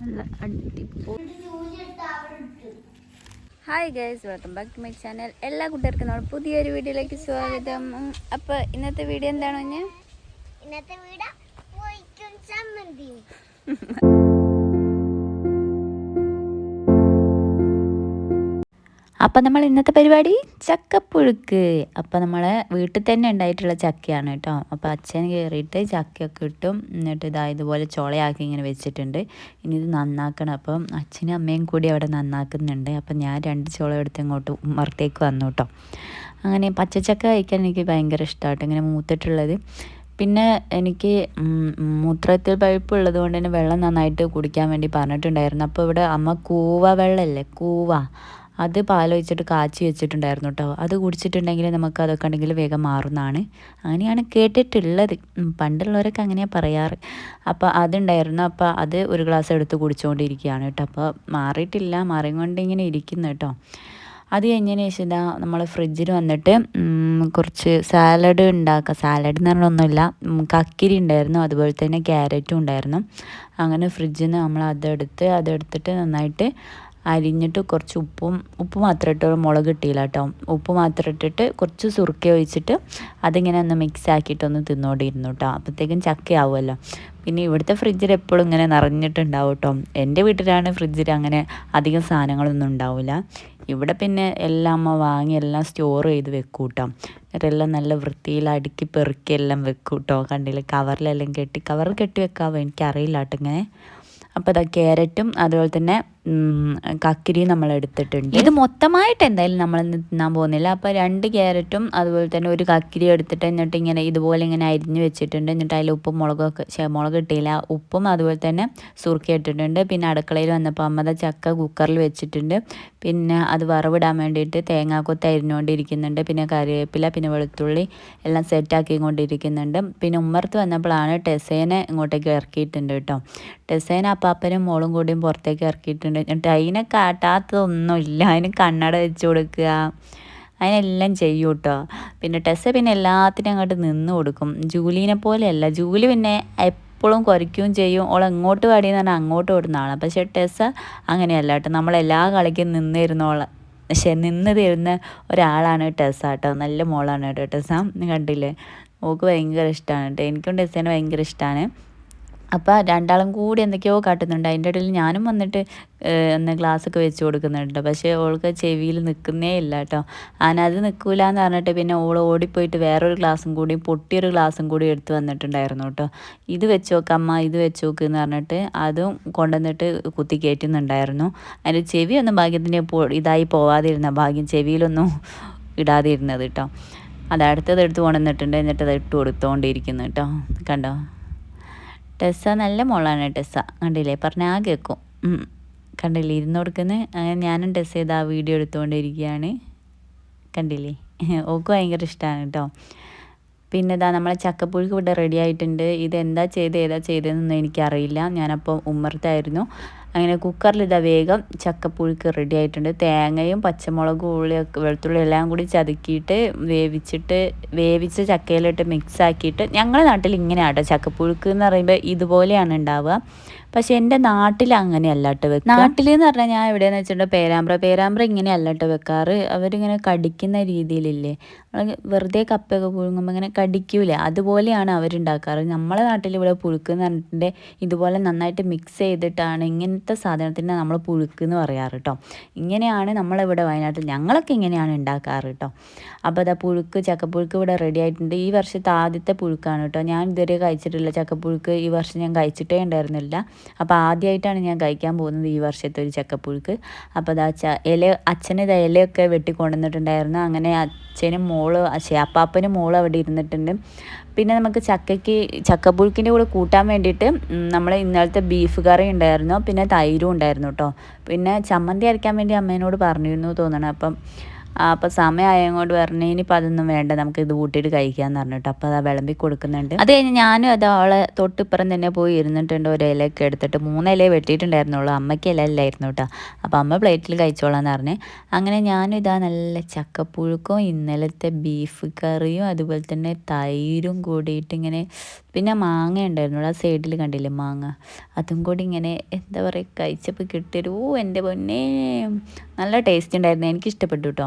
നല്ല അടിപൊളി. Hi guys welcome back to my channel എല്ലാ കുട്ടികൾക്കും നമ്മൾ പുതിയൊരു വീഡിയോയിലേക്ക് സ്വാഗതം. അപ്പോൾ ഇന്നത്തെ വീഡിയോ എന്താണ് ഞാൻ ഇന്നത്തെ വീഡിയോ അപ്പം നമ്മൾ ഇന്നത്തെ പരിപാടി ചക്കപ്പുഴുക്ക്. അപ്പം നമ്മൾ വീട്ടിൽ തന്നെ ഉണ്ടായിട്ടുള്ള ചക്കയാണ് കേട്ടോ. അപ്പോൾ അച്ഛൻ കയറിയിട്ട് ചക്കയൊക്കെ ഇട്ടും. എന്നിട്ട് ഇതാ ഇതുപോലെ ചോളയാക്കി ഇങ്ങനെ വെച്ചിട്ടുണ്ട്. ഇനി ഇത് നന്നാക്കണം. അപ്പം അച്ഛനും അമ്മയും കൂടി അവിടെ നന്നാക്കുന്നുണ്ട്. അപ്പം ഞാൻ രണ്ട് ചോള എടുത്ത് ഇങ്ങോട്ട് ഉമ്മറത്തേക്ക് വന്നു കേട്ടോ. അങ്ങനെ പച്ചച്ചക്ക കഴിക്കാൻ എനിക്ക് ഭയങ്കര ഇഷ്ടമാട്ടോ. ഇങ്ങനെ മൂത്തിട്ടുള്ളത്. പിന്നെ എനിക്ക് മൂത്രത്തിൽ പഴുപ്പ് ഉള്ളത് കൊണ്ട് തന്നെ വെള്ളം നന്നായിട്ട് കുടിക്കാൻ വേണ്ടി പറഞ്ഞിട്ടുണ്ടായിരുന്നു. അപ്പോൾ ഇവിടെ അമ്മ കൂവ വെള്ളമല്ലേ കൂവ. അത് പാലൊഴിച്ചിട്ട് കാച്ചി വെച്ചിട്ടുണ്ടായിരുന്നു കേട്ടോ. അത് കുടിച്ചിട്ടുണ്ടെങ്കിൽ നമുക്ക് അതൊക്കെ ഉണ്ടെങ്കിൽ വേഗം മാറുന്നതാണ്. അങ്ങനെയാണ് കേട്ടിട്ടുള്ളത്. പണ്ടുള്ളവരൊക്കെ അങ്ങനെയാണ് പറയാറ്. അപ്പോൾ അതുണ്ടായിരുന്നു. അപ്പോൾ അത് ഒരു ഗ്ലാസ് എടുത്ത് കുടിച്ചുകൊണ്ടിരിക്കുകയാണ് കേട്ടോ. അപ്പോൾ മാറിയിട്ടില്ല. മാറിക്കൊണ്ട് ഇരിക്കുന്നു കേട്ടോ. അത് കഴിഞ്ഞതിന് ശേഷം ഇതാ നമ്മൾ ഫ്രിഡ്ജിൽ വന്നിട്ട് കുറച്ച് സാലഡ് ഉണ്ടാക്കുക സാലഡ് എന്ന് പറഞ്ഞൊന്നുമില്ല. കക്കിരി ഉണ്ടായിരുന്നു. അതുപോലെ തന്നെ ക്യാരറ്റും ഉണ്ടായിരുന്നു. അങ്ങനെ ഫ്രിഡ്ജിൽ നിന്ന് നമ്മൾ അതെടുത്ത് അതെടുത്തിട്ട് നന്നായിട്ട് അരിഞ്ഞിട്ട് കുറച്ച് ഉപ്പും ഉപ്പ് മാത്രം ഇട്ട് മുളക് ഇട്ടില്ല കേട്ടോ ഉപ്പ് മാത്രം ഇട്ടിട്ട് കുറച്ച് സുറുക്ക ഒഴിച്ചിട്ട് അതിങ്ങനെ ഒന്ന് മിക്സ് ആക്കിയിട്ടൊന്ന് തിന്നോണ്ടിരുന്നു കേട്ടോ അപ്പോഴത്തേക്കും ചക്കയാവുമല്ലോ. പിന്നെ ഇവിടുത്തെ ഫ്രിഡ്ജിൽ എപ്പോഴും ഇങ്ങനെ നിറഞ്ഞിട്ടുണ്ടാവും കേട്ടോ എന്റെ വീട്ടിലാണ് ഫ്രിഡ്ജിൽ അങ്ങനെ അധികം സാധനങ്ങളൊന്നും ഉണ്ടാവില്ല. ഇവിടെ പിന്നെ എല്ലാം അമ്മ വാങ്ങി എല്ലാം സ്റ്റോർ ചെയ്ത് വെക്കും കേട്ടോ എല്ലാം നല്ല വൃത്തിയിൽ അടുക്കി പെറുക്കി എല്ലാം വെക്കും കേട്ടോ കണ്ടില്ല? കവറിലെല്ലാം കെട്ടി കവറിൽ കെട്ടി വെക്കാവോ? എനിക്കറിയില്ല കേട്ടോ ഇങ്ങനെ. അപ്പോൾ അതാ ക്യാരറ്റും അതുപോലെ തന്നെ ഉം, കക്കിരിയും നമ്മൾ എടുത്തിട്ടുണ്ട്. ഇത് മൊത്തമായിട്ട് എന്തായാലും നമ്മൾ തിന്നാൻ പോകുന്നില്ല. അപ്പോൾ രണ്ട് ക്യാരറ്റും അതുപോലെ തന്നെ ഒരു കക്കിരി എടുത്തിട്ട് എന്നിട്ട് ഇങ്ങനെ ഇതുപോലെ ഇങ്ങനെ അരിഞ്ഞ് വെച്ചിട്ടുണ്ട്. എന്നിട്ട് അതിൽ ഉപ്പും മുളകൊക്കെ മുളക് ഇട്ടില്ല. ഉപ്പും അതുപോലെ തന്നെ സുറുക്കി ഇട്ടിട്ടുണ്ട്. പിന്നെ അടുക്കളയിൽ വന്നപ്പോൾ അമ്മത ചക്ക കുക്കറിൽ വെച്ചിട്ടുണ്ട്. പിന്നെ അത് വറവിടാൻ വേണ്ടിയിട്ട് തേങ്ങാക്കൊത്ത് അരിഞ്ഞുകൊണ്ടിരിക്കുന്നുണ്ട്. പിന്നെ കറിവേപ്പില പിന്നെ വെളുത്തുള്ളി എല്ലാം സെറ്റാക്കി കൊണ്ടിരിക്കുന്നുണ്ട് പിന്നെ ഉമ്മർത്ത് വന്നപ്പോഴാണ് ടെസേനെ ഇങ്ങോട്ടേക്ക് ഇറക്കിയിട്ടുണ്ട് കേട്ടോ. ടെസേന അപ്പാപ്പനും മോളും കൂടിയും പുറത്തേക്ക് ഇറക്കിയിട്ടുണ്ട്. എന്നിട്ട് അതിനെ കാട്ടാത്തതൊന്നുമില്ല. അതിന് കണ്ണട വെച്ച് കൊടുക്കുക. അതിനെല്ലാം ചെയ്യും കേട്ടോ. പിന്നെ ടെസ്സ പിന്നെ എല്ലാത്തിനും അങ്ങോട്ട് നിന്ന് കൊടുക്കും. ജൂലീനെ പോലെയല്ല. ജൂലി പിന്നെ എപ്പോഴും കുറയ്ക്കുകയും ചെയ്യും. ഓൾ എങ്ങോട്ട് പാടിയെന്ന് പറഞ്ഞാൽ അങ്ങോട്ട് ഓടുന്ന ആളാണ് പക്ഷേ ടെസ്സ അങ്ങനെയല്ല കേട്ടോ. നമ്മളെല്ലാ കളിക്കും നിന്ന് തരുന്നോളെ പക്ഷെ നിന്ന് തരുന്ന ഒരാളാണ് ടെസ്സ കേട്ടോ. നല്ല മോളാണ് കേട്ടോ ടെസ്സ. കണ്ടില്ലേ? ഓക്ക് ഭയങ്കര ഇഷ്ടമാണ് കേട്ടോ. എനിക്കും ടെസ്സേനെ ഭയങ്കര ഇഷ്ടമാണ് അപ്പോൾ രണ്ടാളും കൂടി എന്തൊക്കെയോ കാട്ടുന്നുണ്ട്. അതിന്റെ ഇടയിൽ ഞാനും വന്നിട്ട് ഒന്ന് ഗ്ലാസ്സൊക്കെ വെച്ച് കൊടുക്കുന്നുണ്ട്. പക്ഷേ ഓൾക്ക് ചെവിയിൽ നിൽക്കുന്നേ ഇല്ല കേട്ടോ. അതിനത് നിൽക്കൂല എന്ന് പറഞ്ഞിട്ട് പിന്നെ ഓൾ ഓടിപ്പോയിട്ട് വേറൊരു ഗ്ലാസ്സും കൂടി പൊട്ടിയൊരു ഗ്ലാസ്സും കൂടി എടുത്ത് വന്നിട്ടുണ്ടായിരുന്നു കേട്ടോ. ഇത് വെച്ച് നോക്കമ്മ ഇത് വെച്ച് നോക്ക് എന്ന് പറഞ്ഞിട്ട് അതും കൊണ്ടുവന്നിട്ട് കുത്തി കയറ്റുന്നുണ്ടായിരുന്നു. അതിന്റെ ചെവിയൊന്നും ഭാഗ്യത്തിന് പോ ഇതായി പോവാതിരുന്ന ഭാഗ്യം ചെവിയിലൊന്നും ഇടാതിരുന്നത് കേട്ടോ. അത് അടുത്തത് എടുത്ത് കൊണ്ടുവന്നിട്ടുണ്ട്. എന്നിട്ട് അത് ഇട്ട് കൊടുത്തോണ്ടിരിക്കുന്നു കേട്ടോ. കണ്ടോ? ടെസ്സ നല്ല മോളാണ് ടെസ്സ. കണ്ടില്ലേ? പറഞ്ഞാൽ ആ കേൾക്കും കണ്ടില്ലേ? ഇരുന്ന് കൊടുക്കുന്നത് അങ്ങനെ ഞാനും ടെസ്സ് ചെയ്ത് ആ വീഡിയോ എടുത്തുകൊണ്ടിരിക്കുകയാണ്. കണ്ടില്ലേ? ഓക്ക് ഭയങ്കര ഇഷ്ടമാണ് കേട്ടോ പിന്നെ ഇതാ നമ്മളെ ചക്കപ്പുഴുക്ക് ഇവിടെ റെഡി ആയിട്ടുണ്ട്. ഇതെന്താ ചെയ്ത്? ഏതാ ചെയ്തതെന്നൊന്നും എനിക്കറിയില്ല. ഞാനപ്പോൾ ഉമ്മർത്തായിരുന്നു അങ്ങനെ കുക്കറിൽ ഇതാ വേഗം ചക്കപ്പുഴുക്ക് റെഡി ആയിട്ടുണ്ട്. തേങ്ങയും പച്ചമുളകും ഉള്ളിയൊക്കെ വെളുത്തുള്ളി എല്ലാം കൂടി ചതുക്കിയിട്ട് വേവിച്ചിട്ട് വേവിച്ച ചക്കയിലിട്ട് മിക്സ് ആക്കിയിട്ട് ഞങ്ങളുടെ നാട്ടിൽ ഇങ്ങനെയാണ് കേട്ടോ ചക്കപ്പുഴുക്ക് എന്ന് പറയുമ്പോൾ ഇതുപോലെയാണ് ഉണ്ടാവുക. പക്ഷെ എന്റെ നാട്ടിൽ അങ്ങനെയല്ല കേട്ടോ വെക്കുക. നാട്ടിൽ എന്ന് പറഞ്ഞാൽ ഞാൻ എവിടെയെന്ന് വെച്ചിട്ടുണ്ടെങ്കിൽ പേരാമ്പ്ര. പേരാമ്പ്ര ഇങ്ങനെയല്ല കേട്ടോ വെക്കാറ്. അവരിങ്ങനെ കടിക്കുന്ന രീതിയിലില്ലേ? വെറുതെ കപ്പയൊക്കെ പുഴുങ്ങുമ്പോൾ ഇങ്ങനെ കടിക്കൂലേ? അതുപോലെയാണ് അവരുണ്ടാക്കാറ്. നമ്മളെ നാട്ടിൽ ഇവിടെ പുഴുക്ക് എന്ന് പറഞ്ഞിട്ടുണ്ടെങ്കിൽ ഇതുപോലെ നന്നായിട്ട് മിക്സ് ചെയ്തിട്ടാണ് ഇങ്ങനത്തെ സാധനത്തിന് നമ്മൾ പുഴുക്ക് എന്ന് പറയാറ് കേട്ടോ ഇങ്ങനെയാണ് നമ്മളിവിടെ വയനാട്ടിൽ ഞങ്ങളൊക്കെ ഇങ്ങനെയാണ് ഉണ്ടാക്കാറ് കേട്ടോ അപ്പോൾ അതാ പുഴുക്ക് ചക്കപ്പുഴുക്ക് ഇവിടെ റെഡി ആയിട്ടുണ്ട്. ഈ വർഷത്തെ ആദ്യത്തെ പുഴുക്കാണ് കേട്ടോ ഞാൻ ഇതുവരെ കഴിച്ചിട്ടില്ല ചക്കപ്പുഴുക്ക്. ഈ വർഷം ഞാൻ കഴിച്ചിട്ടേ ഉണ്ടായിരുന്നില്ല അപ്പോൾ ആദ്യമായിട്ടാണ് ഞാൻ കഴിക്കാൻ പോകുന്നത് ഈ വർഷത്തെ ഒരു ചക്കപ്പുഴുക്ക്. അപ്പോൾ അതാ ഇല അച്ഛന് ഇത് ഇലയൊക്കെ വെട്ടി കൊണ്ടുവന്നിട്ടുണ്ടായിരുന്നു അങ്ങനെ അച്ഛനും മോൾ മോൾ മോളും അവിടെ ഇരുന്നിട്ടുണ്ട്. പിന്നെ നമുക്ക് ചക്കയ്ക്ക് ചക്കപ്പുഴുക്കിന്റെ കൂടെ കൂട്ടാൻ വേണ്ടിയിട്ട് നമ്മൾ ഇന്നലത്തെ ബീഫ് കറി ഉണ്ടായിരുന്നു. പിന്നെ തൈരും ഉണ്ടായിരുന്നു കേട്ടോ പിന്നെ ചമ്മന്തി അരയ്ക്കാൻ വേണ്ടി അമ്മേനോട് പറഞ്ഞിരുന്നു തോന്നണം. അപ്പം അപ്പോൾ സമയമായതുകൊണ്ട് പറഞ്ഞു ഇനിയിപ്പോൾ അതൊന്നും വേണ്ട നമുക്ക് ഇത് കൂട്ടിയിട്ട് കഴിക്കാമെന്ന് പറഞ്ഞിട്ട് അപ്പോൾ അത് വിളമ്പി കൊടുക്കുന്നുണ്ട്. അത് കഴിഞ്ഞ് ഞാനും അത് അവളെ തൊട്ടിപ്പുറം തന്നെ പോയി ഇരുന്നിട്ടുണ്ട്. ഒരു ഇലയൊക്കെ എടുത്തിട്ട് മൂന്ന് ഇല വെട്ടിയിട്ടുണ്ടായിരുന്നുള്ളൂ. അമ്മയ്ക്ക് ഇല ഇല്ലായിരുന്നു കേട്ടോ അപ്പോൾ അമ്മ പ്ലേറ്റിൽ കഴിച്ചോളാന്ന് പറഞ്ഞ്. അങ്ങനെ ഞാനും ഇതാ നല്ല ചക്കപ്പുഴുക്കും ഇന്നലത്തെ ബീഫ് കറിയും അതുപോലെ തന്നെ തൈരും കൂടിയിട്ട് ഇങ്ങനെ പിന്നെ മാങ്ങ ഉണ്ടായിരുന്നു ആ സൈഡിൽ കണ്ടില്ലേ മാങ്ങ? അതും കൂടി ഇങ്ങനെ എന്താ പറയുക കഴിച്ചപ്പോൾ കിട്ടിയൊരു ഓ എന്റെ പൊന്നേ. നല്ല ടേസ്റ്റ് ഉണ്ടായിരുന്നു. എനിക്ക് ഇഷ്ടപ്പെട്ടു കേട്ടോ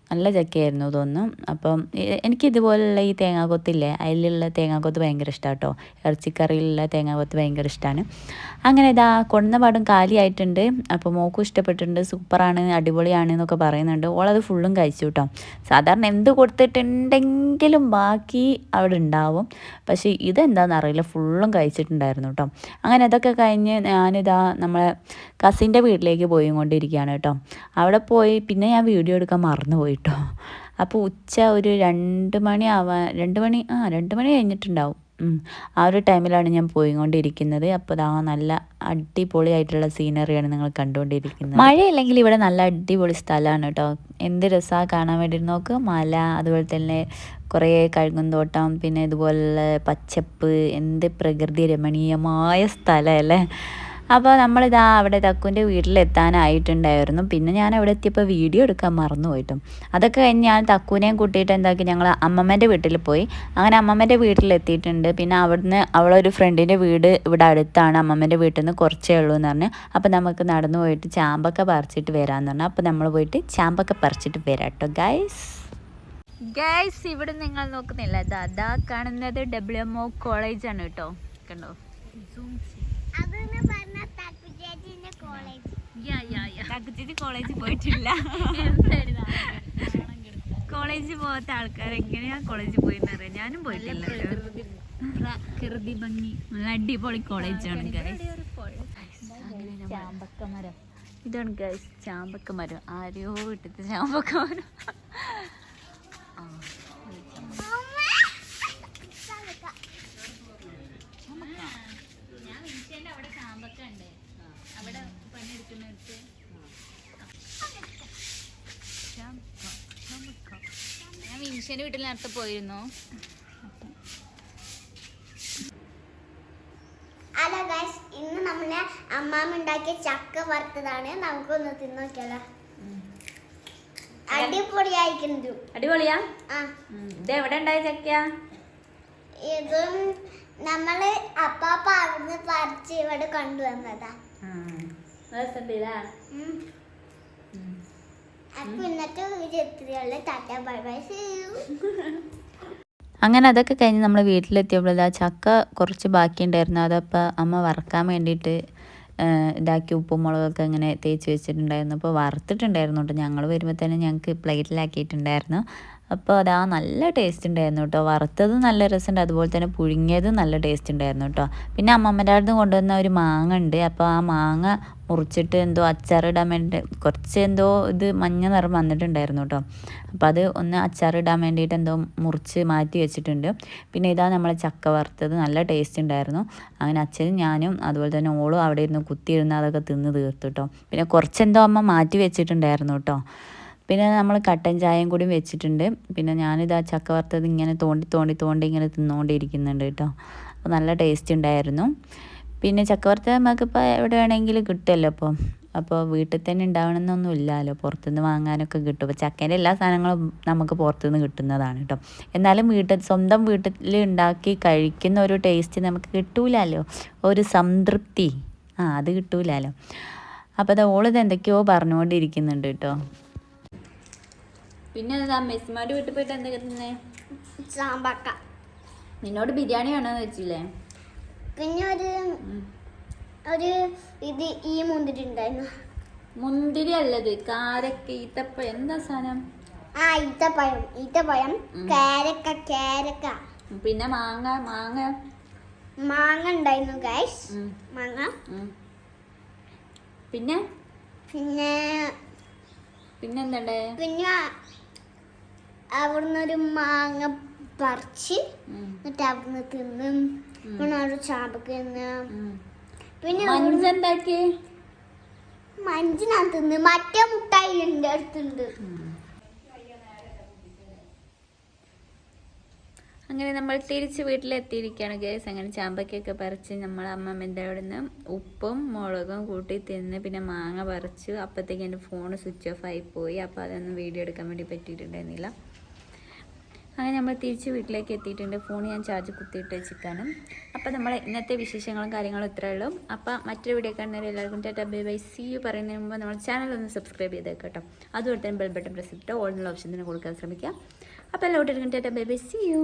നല്ല ചക്കയായിരുന്നു തോന്നുന്നു അപ്പം എനിക്ക് ഇതുപോലുള്ള ഈ തേങ്ങാക്കൊത്തില്ലേ അതിലുള്ള തേങ്ങാക്കൊത്ത് ഭയങ്കര ഇഷ്ടമാണ് കേട്ടോ ഇറച്ചിക്കറിയിലുള്ള തേങ്ങാക്കൊത്ത് ഭയങ്കര ഇഷ്ടമാണ് അങ്ങനെ ഇതാ കൊണ്ടുന്ന പാടും കാലിയായിട്ടുണ്ട്. അപ്പോൾ മോക്കും ഇഷ്ടപ്പെട്ടിട്ടുണ്ട്. സൂപ്പറാണ് അടിപൊളിയാണ് എന്നൊക്കെ പറയുന്നുണ്ട്. ഓളത് ഫുള്ളും കഴിച്ചു കേട്ടോ സാധാരണ എന്ത് കൊടുത്തിട്ടുണ്ടെങ്കിലും ബാക്കി അവിടെ ഉണ്ടാവും. പക്ഷേ ഇതെന്താണെന്ന് അറിയില്ല. ഫുള്ളും കഴിച്ചിട്ടുണ്ടായിരുന്നു കേട്ടോ അങ്ങനെ അതൊക്കെ കഴിഞ്ഞ് ഞാനിതാ നമ്മളെ കസിന്റെ വീട്ടിലേക്ക് പോയി കൊണ്ടിരിക്കുകയാണ് കേട്ടോ അവിടെ പോയി പിന്നെ ഞാൻ വീഡിയോ എടുക്കാൻ മറന്നുപോയി കേട്ടോ. അപ്പോൾ ഉച്ച ഒരു രണ്ട് മണി ആവാൻ രണ്ട് മണി ആ രണ്ട് മണി കഴിഞ്ഞിട്ടുണ്ടാവും. ആ ഒരു ടൈമിലാണ് ഞാൻ പോയിക്കൊണ്ടിരിക്കുന്നത്. അപ്പോൾ ആ നല്ല അടിപൊളിയായിട്ടുള്ള സീനറിയാണ് നിങ്ങൾ കണ്ടുകൊണ്ടിരിക്കുന്നത്. മഴയില്ലെങ്കിൽ ഇവിടെ നല്ല അടിപൊളി സ്ഥലമാണ് കേട്ടോ. എന്ത് രസമാണ് കാണാൻ വേണ്ടി നോക്ക്. മല അതുപോലെ തന്നെ കുറേ കഴുകുന്തോട്ടം പിന്നെ ഇതുപോലെ പച്ചപ്പ് എന്ത് പ്രകൃതി രമണീയമായ സ്ഥലമല്ലേ അപ്പോൾ നമ്മളിതാ അവിടെ തക്കുന്റെ വീട്ടിലെത്താനായിട്ടുണ്ടായിരുന്നു. പിന്നെ ഞാൻ അവിടെ എത്തിയപ്പോൾ വീഡിയോ എടുക്കാൻ മറന്നു പോയിട്ടും അതൊക്കെ കഴിഞ്ഞ് ഞാൻ തക്കുവിനെയും കൂട്ടിയിട്ട് എന്താക്കി ഞങ്ങൾ അമ്മമ്മേന്റെ വീട്ടിൽ പോയി. അങ്ങനെ അമ്മമ്മേന്റെ വീട്ടിലെത്തിയിട്ടുണ്ട്. പിന്നെ അവിടുന്ന് അവളൊരു ഫ്രണ്ടിന്റെ വീട് ഇവിടെ അടുത്താണ് അമ്മമ്മേന്റെ വീട്ടിൽ നിന്ന് കുറച്ചേ ഉള്ളൂ എന്ന് പറഞ്ഞ്. അപ്പോൾ നമുക്ക് നടന്നു പോയിട്ട് ചാമ്പൊക്കെ പറിച്ചിട്ട് വരാമെന്ന് പറഞ്ഞു. അപ്പോൾ നമ്മൾ പോയിട്ട് ചാമ്പൊക്കെ പറിച്ചിട്ട് വരാം കേട്ടോ ഗൈസ് ഗൈസ് ഇവിടെ നിങ്ങൾ നോക്കുന്നില്ല. അതാ കാണുന്നത് ഡബ്ല്യു എം ഒ കോളേജാണ് കേട്ടോ. കണ്ടോ? അത് തക്കുച്ചിട്ട് കോളേജിൽ പോയിട്ടില്ല. കോളേജിൽ പോകാത്ത ആൾക്കാർ എങ്ങനെയാ കോളേജിൽ പോയെന്ന് അറിയാം. ഞാനും പോയിട്ടില്ല. പ്രകൃതി ഭംഗി. നല്ല അടിപൊളി കോളേജാണ് ചാമ്പക്കമരം ഇതാണ് ഗൈസ് ചാമ്പക്കമരം ആരെയോ വീട്ടിലത്തെ ചാമ്പക്കമരം അവിടെ ചാമ്പക്ക ഉണ്ട്. അവിടെ പണിയെടുക്കുന്നിടത്ത് ഞാൻ വിൻഷന്റെ വീട്ടിൽ നേരത്തെ പോയിരുന്നു. ഹലോ ഗൈസ് ഇന്ന് നമ്മളെ അമ്മാമ്മ ഉണ്ടാക്കിയ ചക്ക വറുത്തതാണ്. നമുക്കൊന്ന് തിന്നോക്കിയാലോ അടിപൊളിയായിരിക്കുന്നു അടിപൊളിയാ? ആ. ഇത് എവിടെ ഉണ്ടായ ചക്ക? ഇതും നമ്മൾ അപ്പാപ്പ അവിടുന്ന് പറിച്ച് ഇവിടെ കൊണ്ടുവന്നതാ. ഉം. അപ്പൊ ഇന്നത്തെ video എത്രയുള്ള tata bye bye see you. അങ്ങനെ അതൊക്കെ കഴിഞ്ഞ് നമ്മൾ വീട്ടിലെത്തിയപ്പോൾ ആ ചക്ക കുറച്ച് ബാക്കിയുണ്ടായിരുന്നു. അതപ്പോൾ അമ്മ വറക്കാൻ വേണ്ടിയിട്ട് ഇതാക്കി ഉപ്പും മുളകൊക്കെ ഇങ്ങനെ തേച്ച് വെച്ചിട്ടുണ്ടായിരുന്നു. അപ്പോൾ വറുത്തിട്ടുണ്ടായിരുന്നു കേട്ടോ. ഞങ്ങൾ വരുമ്പോൾ തന്നെ ഞങ്ങൾക്ക് പ്ലേറ്റിലാക്കിയിട്ടുണ്ടായിരുന്നു. അപ്പോൾ അതാ നല്ല ടേസ്റ്റ് ഉണ്ടായിരുന്നു കേട്ടോ വറുത്തത് നല്ല രസമുണ്ട് അതുപോലെ തന്നെ പുഴുങ്ങിയത് നല്ല ടേസ്റ്റ് ഉണ്ടായിരുന്നു കേട്ടോ പിന്നെ അമ്മമ്മന്റെ അടുത്ത് കൊണ്ടുവന്ന ഒരു മാങ്ങ ഉണ്ട്. അപ്പോൾ ആ മാങ്ങ മുറിച്ചിട്ട് എന്തോ അച്ചാറിടാൻ വേണ്ടി കുറച്ച് എന്തോ ഇത് മഞ്ഞ നിറം വന്നിട്ടുണ്ടായിരുന്നു കേട്ടോ അപ്പോൾ അത് ഒന്ന് അച്ചാറിടാൻ വേണ്ടിയിട്ട് എന്തോ മുറിച്ച് മാറ്റി വെച്ചിട്ടുണ്ട്. പിന്നെ ഇതാ നമ്മളെ ചക്ക വറുത്തത് നല്ല ടേസ്റ്റ് ഉണ്ടായിരുന്നു. അങ്ങനെ അച്ഛനും ഞാനും അതുപോലെ തന്നെ ഓളും അവിടെ ഇരുന്ന് കുത്തിയിരുന്ന് അതൊക്കെ തിന്ന് തീർത്തു കേട്ടോ പിന്നെ കുറച്ചെന്തോ അമ്മ മാറ്റി വെച്ചിട്ടുണ്ടായിരുന്നു കേട്ടോ പിന്നെ നമ്മൾ കട്ടൻ ചായയും കൂടി വെച്ചിട്ടുണ്ട്. പിന്നെ ഞാനിത് ആ ചക്ക വറുത്തത് ഇങ്ങനെ തോണ്ടി തോണ്ടി തോണ്ടി ഇങ്ങനെ തിന്നുകൊണ്ടിരിക്കുന്നുണ്ട് കേട്ടോ. അപ്പോൾ നല്ല ടേസ്റ്റ് ഉണ്ടായിരുന്നു. പിന്നെ ചക്ക വറുത്തത് നമുക്കിപ്പോൾ എവിടെ വേണമെങ്കിലും കിട്ടുമല്ലോ അപ്പോൾ അപ്പോൾ വീട്ടിൽ തന്നെ ഉണ്ടാവണമെന്നൊന്നും ഇല്ലല്ലോ. പുറത്തുനിന്ന് വാങ്ങാനൊക്കെ കിട്ടും. അപ്പോൾ ചക്കേന്റെ എല്ലാ സാധനങ്ങളും നമുക്ക് പുറത്തുനിന്ന് കിട്ടുന്നതാണ് കേട്ടോ. എന്നാലും വീട്ടിൽ സ്വന്തം വീട്ടിൽ ഉണ്ടാക്കി കഴിക്കുന്ന ഒരു ടേസ്റ്റ് നമുക്ക് കിട്ടൂലല്ലോ. ഒരു സംതൃപ്തി. ആ അത് കിട്ടൂലല്ലോ. അപ്പോൾ അത് ഓളിത് എന്തൊക്കെയോ പറഞ്ഞുകൊണ്ടിരിക്കുന്നുണ്ട് കേട്ടോ. പിന്നെ എന്താ വീട്ടിൽ പോയിട്ട് എന്താ കിട്ടുന്നേ സാമ്പാക്ക. നിന്നോട് ബിരിയാണി വേണമെന്ന് വെച്ചില്ലേ? പിന്നെ ഒരു ഒരു ഇത് ഈ മുന്തിരി ഉണ്ടായിരുന്നു. മുന്തിരി അല്ലത് കാരക്ക ഈത്തപ്പഴം. എന്താ സാധനം? ആ ഈത്തപ്പഴം. ഈത്തപ്പഴം കാരക്ക കാരക്ക പിന്നെ മാങ്ങ മാങ്ങ? മാങ്ങ ഉണ്ടായിരുന്നു ഗൈസ് മാങ്ങ. പിന്നെ? പിന്നെ പിന്നെന്താ പിന്നെ അവിടുന്ന് ഒരു മാങ്ങ പറിച്ച് എന്നിട്ട് അവിടുന്ന് തിന്നും. പിന്നെ ഒരു ചാമ്പക്ക് തിന്ന്. പിന്നെ മഞ്ചുണ്ടാക്കി മഞ്ചിനാ തിന്ന്. മറ്റേ മുട്ടായി എന്റെ അടുത്തുണ്ട്. അങ്ങനെ നമ്മൾ തിരിച്ച് വീട്ടിലെത്തിയിരിക്കുകയാണ് ഗേസ് അങ്ങനെ ചാമ്പക്കൊക്കെ പറിച്ച് നമ്മൾ അമ്മ അവിടെ നിന്ന് ഉപ്പും മുളകും കൂട്ടി തിന്ന് പിന്നെ മാങ്ങ പറിച്ച്. അപ്പോഴത്തേക്ക് എന്റെ ഫോൺ സ്വിച്ച് ഓഫ് ആയി പോയി. അപ്പോൾ അതൊന്നും വീഡിയോ എടുക്കാൻ വേണ്ടി പറ്റിയിട്ടുണ്ടായിരുന്നില്ല. അങ്ങനെ നമ്മൾ തിരിച്ച് വീട്ടിലേക്ക് എത്തിയിട്ടുണ്ട്. ഫോൺ ഞാൻ ചാർജ് കുത്തിയിട്ട് വെച്ചിട്ടാണ് അപ്പോൾ നമ്മൾ ഇന്നത്തെ വിശേഷങ്ങളും കാര്യങ്ങളും ഇത്രയേ ഉള്ളൂ. അപ്പോൾ മറ്റൊരു വീഡിയോ കാണുന്നവരെ എല്ലാവർക്കും tata bye bye. See you പറയുന്നതിന് മുമ്പ് നമ്മൾ ചാനൽ ഒന്ന് സബ്സ്ക്രൈബ് ചെയ്തേക്ക് കേട്ടോ. അതുപോലെ തന്നെ ബെൽ ബട്ടൺ പ്രസ് ഇട്ട് ഓൾ എന്നുള്ള ഓപ്ഷൻ തന്നെ കൊടുക്കാൻ ശ്രമിക്കുക അപ്പോൾ എല്ലാവരും tata bye bye. See you